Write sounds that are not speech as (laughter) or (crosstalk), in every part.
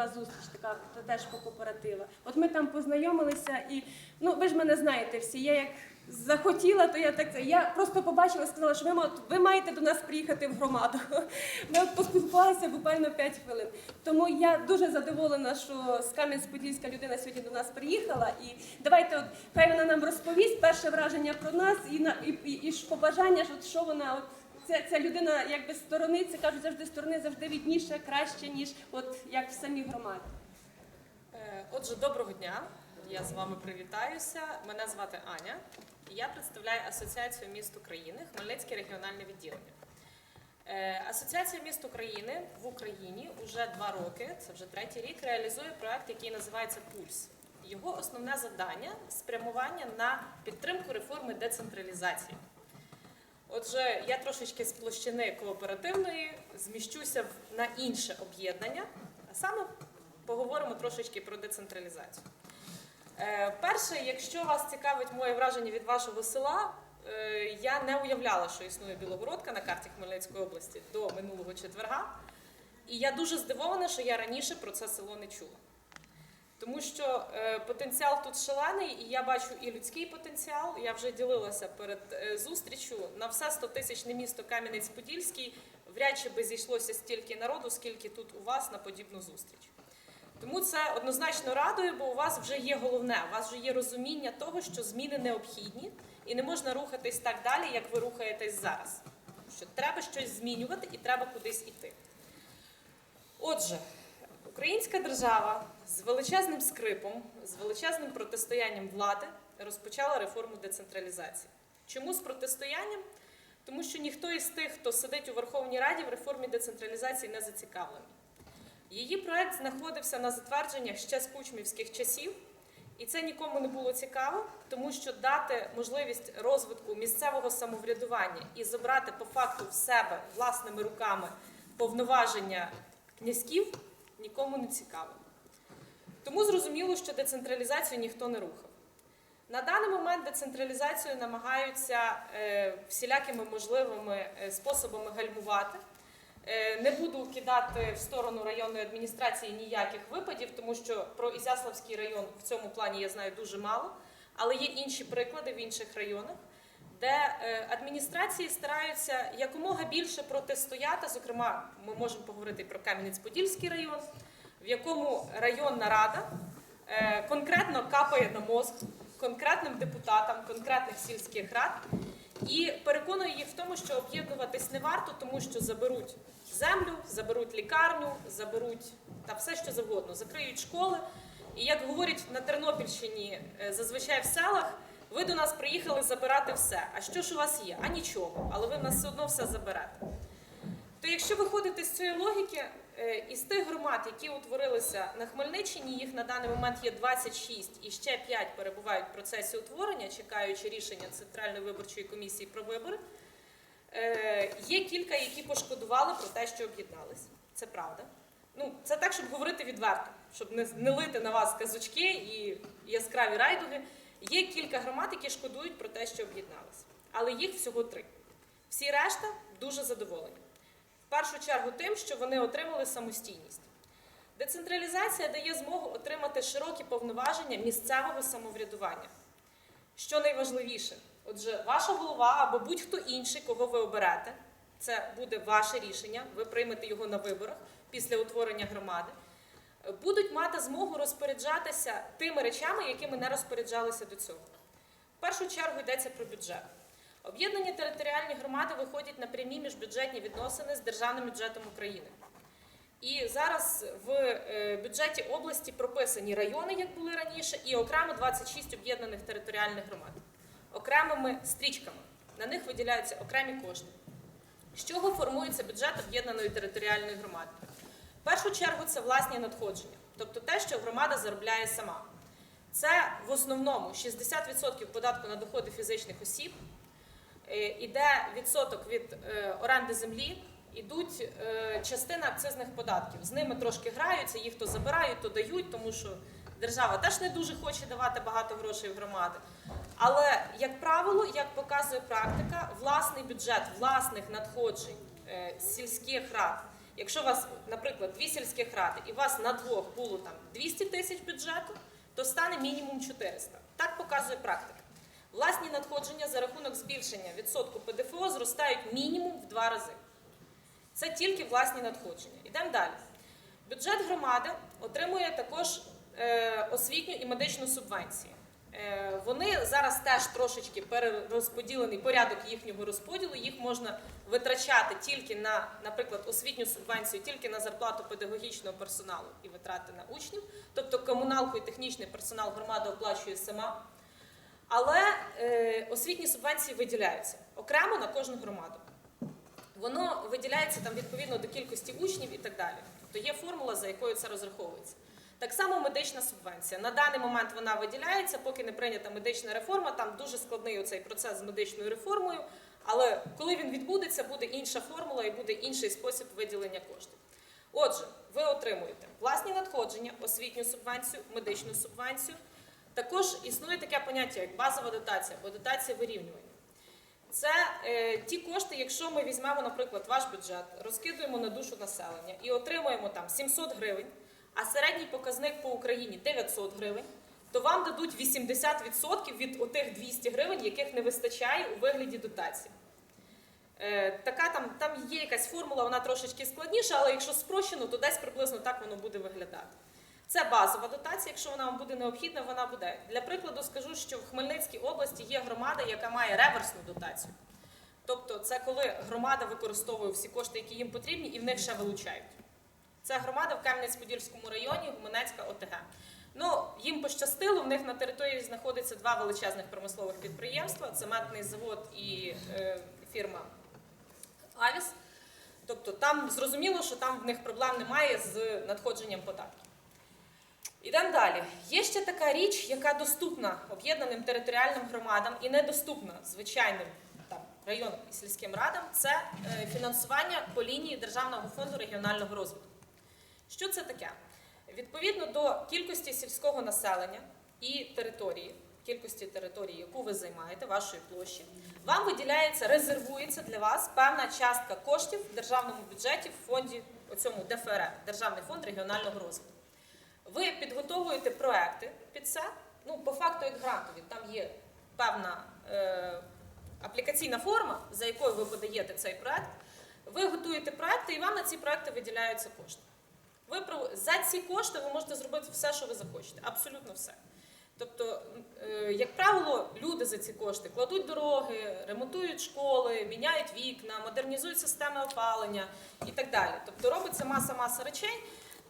була зустріч така теж по кооперативах. От ми там познайомилися, і ну ви ж мене знаєте всі. Я як захотіла, то я так це. Я просто побачила, сказала, що ви, ви маєте до нас приїхати в громаду. (laughs) Ми от поспілкувалися буквально 5 хвилин. Тому я дуже задоволена, що з Кам'янець-Подільська людина сьогодні до нас приїхала. І давайте, от хай вона нам розповість перше враження про нас і на і, і, і побажання, що вона от. Ця, ця людина якби сторони, це кажуть завжди сторони завжди відніше, краще, ніж от як в самій громаді. Е, Отже, доброго дня. Я з вами привітаюся. Мене звати Аня. Я представляю Асоціацію міст України, Хмельницьке регіональне відділення. Е, Асоціація міст України в Україні вже два роки, це вже третій рік, реалізує проект, який називається Пульс. Його основне завдання спрямування на підтримку реформи децентралізації. Отже, я трошечки з площини кооперативної зміщуся на інше об'єднання, а саме поговоримо трошечки про децентралізацію. Е, Перше, якщо вас цікавить моє враження від вашого села, е, я не уявляла, що існує Білогородка на карті Хмельницької області до минулого четверга. І я дуже здивована, що я раніше про це село не чула. Тому що е, потенціал тут шалений, і я бачу і людський потенціал. Я вже ділилася перед е, зустрічю на все 100 тисячне місто Кам'янець-Подільський. Вряд чи би зійшлося стільки народу, скільки тут у вас на подібну зустріч. Тому це однозначно радує, бо у вас вже є головне, у вас вже є розуміння того, що зміни необхідні, і не можна рухатись так далі, як ви рухаєтесь зараз. Що треба щось змінювати і треба кудись іти. Отже, українська держава з величезним скрипом, з величезним протистоянням влади розпочала реформу децентралізації. Чому з протистоянням? Тому що ніхто із тих, хто сидить у Верховній Раді, в реформі децентралізації не зацікавлений. Її проект знаходився на затвердженнях ще з кучмівських часів, і це нікому не було цікаво, тому що дати можливість розвитку місцевого самоврядування і забрати по факту в себе власними руками повноваження князьків нікому не цікаво. Тому зрозуміло, що децентралізацію ніхто не рухав. На даний момент децентралізацію намагаються е, всілякими можливими е, способами гальмувати. Е, Не буду кидати в сторону районної адміністрації ніяких випадів, тому що про Ізяславський район в цьому плані я знаю дуже мало, але є інші приклади в інших районах, де е, адміністрації стараються якомога більше протистояти. Зокрема, ми можемо поговорити про Кам'янець-Подільський район, в якому районна рада е, конкретно капає на мозк конкретним депутатам конкретних сільських рад і переконує їх в тому, що об'єднуватись не варто, тому що заберуть землю, заберуть лікарню, заберуть та все, що завгодно, закриють школи. І як говорять на Тернопільщині, е, зазвичай в селах, ви до нас приїхали забирати все. А що ж у вас є? А нічого, але ви в нас все одно все заберете. То якщо виходити з цієї логіки, е, із тих громад, які утворилися на Хмельниччині, їх на даний момент є 26 і ще 5 перебувають в процесі утворення, чекаючи рішення Центральної виборчої комісії про вибори. Е, Є кілька, які пошкодували про те, що об'єднались. Це правда. Ну, це так, щоб говорити відверто, щоб не лити на вас казочки і яскраві райдуги. Є кілька громад, які шкодують про те, що об'єдналися. Але їх всього три. Всі решта дуже задоволені. В першу чергу тим, що вони отримали самостійність. Децентралізація дає змогу отримати широкі повноваження місцевого самоврядування. Що найважливіше, отже, ваша голова або будь-хто інший, кого ви оберете, це буде ваше рішення, ви приймете його на виборах після утворення громади, будуть мати змогу розпоряджатися тими речами, якими не розпоряджалися до цього. В першу чергу йдеться про бюджет. Об'єднані територіальні громади виходять на прямі міжбюджетні відносини з державним бюджетом України. І зараз в е, бюджеті області прописані райони, як були раніше, і окремо 26 об'єднаних територіальних громад, окремими стрічками. На них виділяються окремі кошти. З чого формується бюджет об'єднаної територіальної громади? В першу чергу це власні надходження, тобто те, що громада заробляє сама. Це в основному 60% податку на доходи фізичних осіб, Е, іде відсоток від е, оренди землі, ідуть е, частина акцизних податків. З ними трошки граються, їх то забирають, то дають, тому що держава теж не дуже хоче давати багато грошей в громади. Але, як правило, як показує практика, власний бюджет власних надходжень сільських рад, Якщо у вас, наприклад, дві сільських ради і у вас на двох було там 200 тисяч бюджету, то стане мінімум 400. Так показує практика. Власні надходження за рахунок збільшення відсотку ПДФО зростають мінімум в два рази. Це тільки власні надходження. Ідемо далі. Бюджет громади отримує також е, освітню і медичну субвенції. Е, вони зараз теж трошечки перерозподілений порядок їхнього розподілу. Їх можна витрачати тільки на, наприклад, освітню субвенцію, тільки на зарплату педагогічного персоналу і витрати на учнів. Тобто комуналку і технічний персонал громада оплачує сама. Але е, освітні субвенції виділяються окремо на кожну громаду. Воно виділяється там відповідно до кількості учнів і так далі. Тобто є формула, за якою це розраховується. Так само медична субвенція. На даний момент вона виділяється, поки не прийнята медична реформа. Там дуже складний оцей процес з медичною реформою. Але коли він відбудеться, буде інша формула і буде інший спосіб виділення коштів. Отже, ви отримуєте власні надходження, освітню субвенцію, медичну субвенцію. Також існує таке поняття, як базова дотація або дотація вирівнювання. Це е, ті кошти, якщо ми візьмемо, наприклад, ваш бюджет, розкидуємо на душу населення і отримуємо там 700 гривень, а середній показник по Україні 900 гривень, то вам дадуть 80% від отих 200 гривень, яких не вистачає у вигляді дотації. Е, така там, там є якась формула, вона трошечки складніша, але якщо спрощено, то десь приблизно так воно буде виглядати. Це базова дотація. Якщо вона вам буде необхідна, вона буде. Для прикладу скажу, що в Хмельницькій області є громада, яка має реверсну дотацію. Тобто, це коли громада використовує всі кошти, які їм потрібні, і в них ще вилучають. Це громада в Кам'янець-Подільському районі, Гуменецька ОТГ. Ну, їм пощастило, в них на території знаходиться два величезних промислових підприємства: цементний завод і е, фірма Авіс. Тобто там зрозуміло, що там в них проблем немає з надходженням податків. Ідемо далі. Є ще така річ, яка доступна об'єднаним територіальним громадам і недоступна звичайним там, районним і сільським радам. Це е, фінансування по лінії Державного фонду регіонального розвитку. Що це таке? Відповідно до кількості сільського населення і території, кількості території, яку ви займаєте, вашої площі, вам виділяється, резервується для вас певна частка коштів в державному бюджеті в фонді оцьому ДФР, Державний фонд регіонального розвитку. Ви підготовуєте проекти під це. Ну, по факту, як грантові, там є певна е, аплікаційна форма, за якою ви подаєте цей проект. Ви готуєте проекти, і вам на ці проекти виділяються кошти. Ви про- за ці кошти ви можете зробити все, що ви захочете, абсолютно все. Тобто, е, як правило, люди за ці кошти кладуть дороги, ремонтують школи, міняють вікна, модернізують системи опалення і так далі. Тобто робиться маса-маса речей.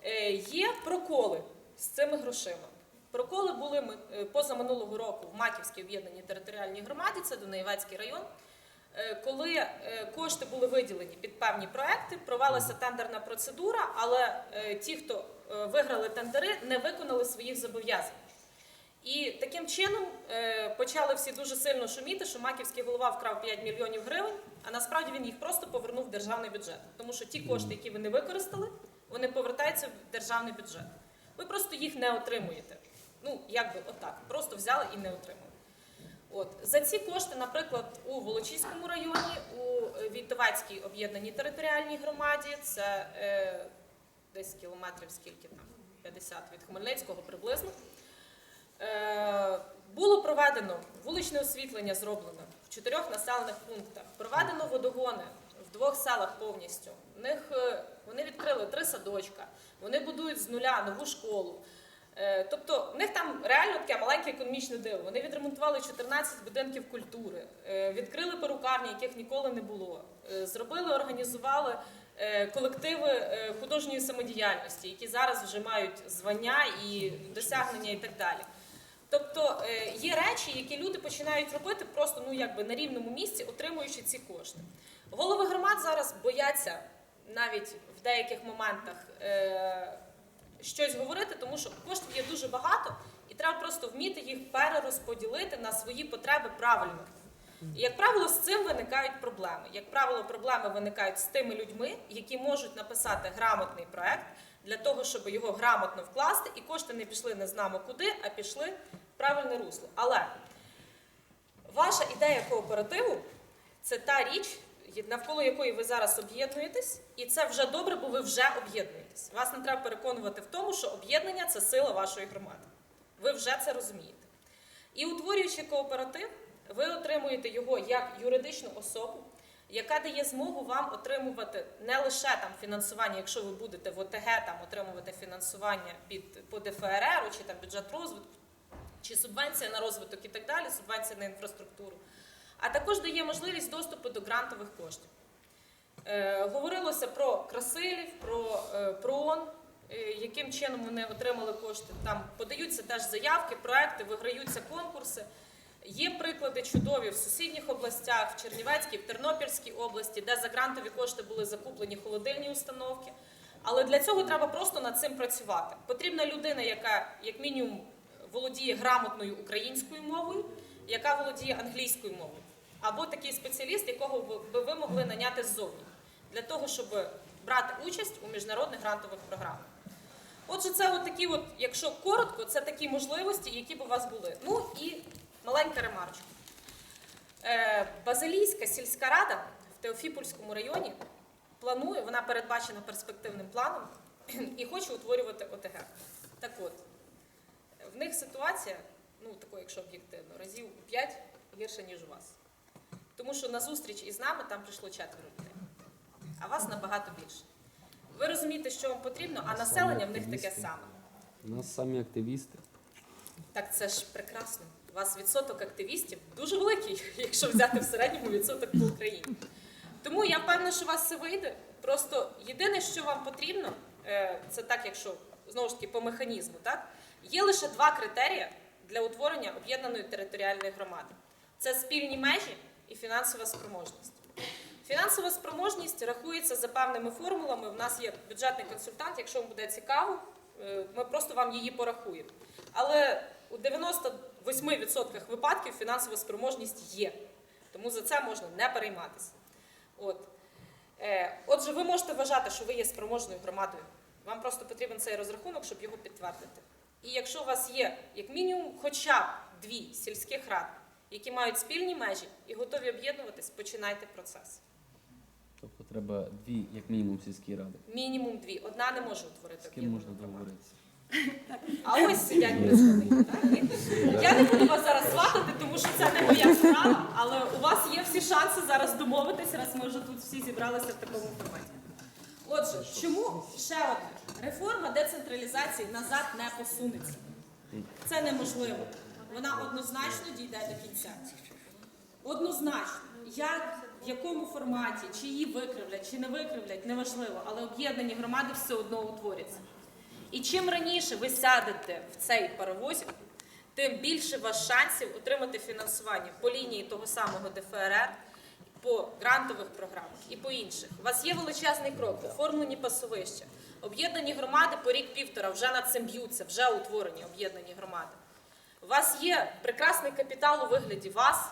Е, Є проколи з цими грошима. Проколи були е, позаминулого року в Маківській об'єднаній територіальній громаді, це Дунаєвецький район. Е, Коли е, кошти були виділені під певні проекти, провелася тендерна процедура, але е, ті, хто виграли тендери, не виконали своїх зобов'язань. І таким чином почали всі дуже сильно шуміти, що Маківський голова вкрав 5 мільйонів гривень, а насправді він їх просто повернув в державний бюджет. Тому що ті кошти, які ви не використали, вони повертаються в державний бюджет. Ви просто їх не отримуєте. Ну, як би отак, просто взяли і не отримали. От за ці кошти, наприклад, у Волочиському районі, у е, Війтовецькій об'єднаній територіальній громаді, це е, десь кілометрів скільки там, 50 від Хмельницького приблизно. Е, було проведено вуличне освітлення зроблено в чотирьох населених пунктах. Проведено водогони в двох селах повністю. В них е, вони відкрили три садочка, вони будують з нуля нову школу. Е, Тобто в них там реально таке маленьке економічне диво. Вони відремонтували 14 будинків культури, е, відкрили перукарні, яких ніколи не було. Е, Зробили, організували колективи художньої самодіяльності, які зараз вже мають звання і досягнення і так далі. Тобто є речі, які люди починають робити просто ну якби на рівному місці, отримуючи ці кошти. Голови громад зараз бояться навіть в деяких моментах щось говорити, тому що коштів є дуже багато, і треба просто вміти їх перерозподілити на свої потреби правильно. І, як правило, з цим виникають проблеми. Як правило, проблеми виникають з тими людьми, які можуть написати грамотний проект для того, щоб його грамотно вкласти, і кошти не пішли не знамо куди, а пішли в правильне русло. Але ваша ідея кооперативу це та річ, навколо якої ви зараз об'єднуєтесь, і це вже добре, бо ви вже об'єднуєтесь. Вас не треба переконувати в тому, що об'єднання це сила вашої громади. Ви вже це розумієте. І утворюючи кооператив, ви отримуєте його як юридичну особу, яка дає змогу вам отримувати не лише там фінансування, якщо ви будете в ОТГ там отримувати фінансування під по ДФРР чи там бюджет розвитку, чи субвенція на розвиток і так далі, субвенція на інфраструктуру, а також дає можливість доступу до грантових коштів. Е, говорилося про Красилів, про е, ПРООН, е, яким чином вони отримали кошти. Там подаються теж заявки, проекти, виграються конкурси. Є приклади чудові в сусідніх областях, в Чернівецькій, в Тернопільській області, де за грантові кошти були закуплені холодильні установки. Але для цього треба просто над цим працювати. Потрібна людина, яка, як мінімум, володіє грамотною українською мовою, яка володіє англійською мовою, або такий спеціаліст, якого би ви могли наняти ззовні, для того, щоб брати участь у міжнародних грантових програмах. Отже, це такі, от, якщо коротко, це такі можливості, які б у вас були. Ну і маленька ремарочка. Е, Базилійська сільська рада в Теофіпольському районі планує, вона передбачена перспективним планом і хоче утворювати ОТГ. Так от, в них ситуація, ну тако, якщо об'єктивно, разів у 5 гірша, ніж у вас. Тому що на зустріч із нами там прийшло четверо а вас набагато більше. Ви розумієте, що вам потрібно, а населення в них таке саме. У нас самі активісти. Так це ж прекрасно. У вас відсоток активістів дуже великий, (laughs) якщо взяти в середньому відсоток по Україні. Тому я впевнена, що у вас все вийде. Просто єдине, що вам потрібно, е, це так, якщо знову ж таки по механізму, так є лише два критерії для утворення об'єднаної територіальної громади: це спільні межі і фінансова спроможність. Фінансова спроможність рахується за певними формулами. У нас є бюджетний консультант. Якщо вам буде цікаво, е, ми просто вам її порахуємо. Але у 98% випадків фінансова спроможність є. Тому за це можна не перейматися. От. Е, Отже, ви можете вважати, що ви є спроможною громадою. Вам просто потрібен цей розрахунок, щоб його підтвердити. І якщо у вас є, як мінімум, хоча б дві сільських рад, які мають спільні межі і готові об'єднуватись, починайте процес. Тобто треба дві, як мінімум, сільські ради. Мінімум дві. Одна не може утворити З ким можна громаду. договоритися? А ось сидять представники. так? Я не буду вас зараз сватати, тому що це не моя справа, але у вас є всі шанси зараз домовитися, раз ми вже тут всі зібралися в такому форматі. Отже, чому ще одне? Реформа децентралізації назад не посунеться. Це неможливо. Вона однозначно дійде до кінця. Однозначно, як, в якому форматі, чи її викривлять, чи не викривлять, неважливо, але об'єднані громади все одно утворяться. І чим раніше ви сядете в цей паровозик, тим більше у вас шансів отримати фінансування по лінії того самого ДФРР, по грантових програмах і по інших. У вас є величезний крок, оформлені пасовища. Об'єднані громади по рік-півтора вже над цим б'ються, вже утворені об'єднані громади. У вас є прекрасний капітал у вигляді вас,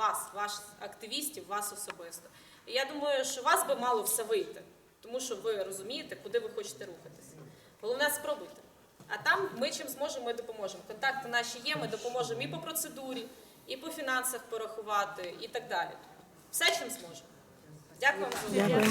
вас, ваших активістів, вас особисто. І я думаю, що вас би мало все вийти, тому що ви розумієте, куди ви хочете рухатися. Головне спробуйте. А там ми чим зможемо, ми допоможемо. Контакти наші є, ми допоможемо і по процедурі, і по фінансах порахувати, і так далі. Все, чим зможемо. Дякую вам за увагу.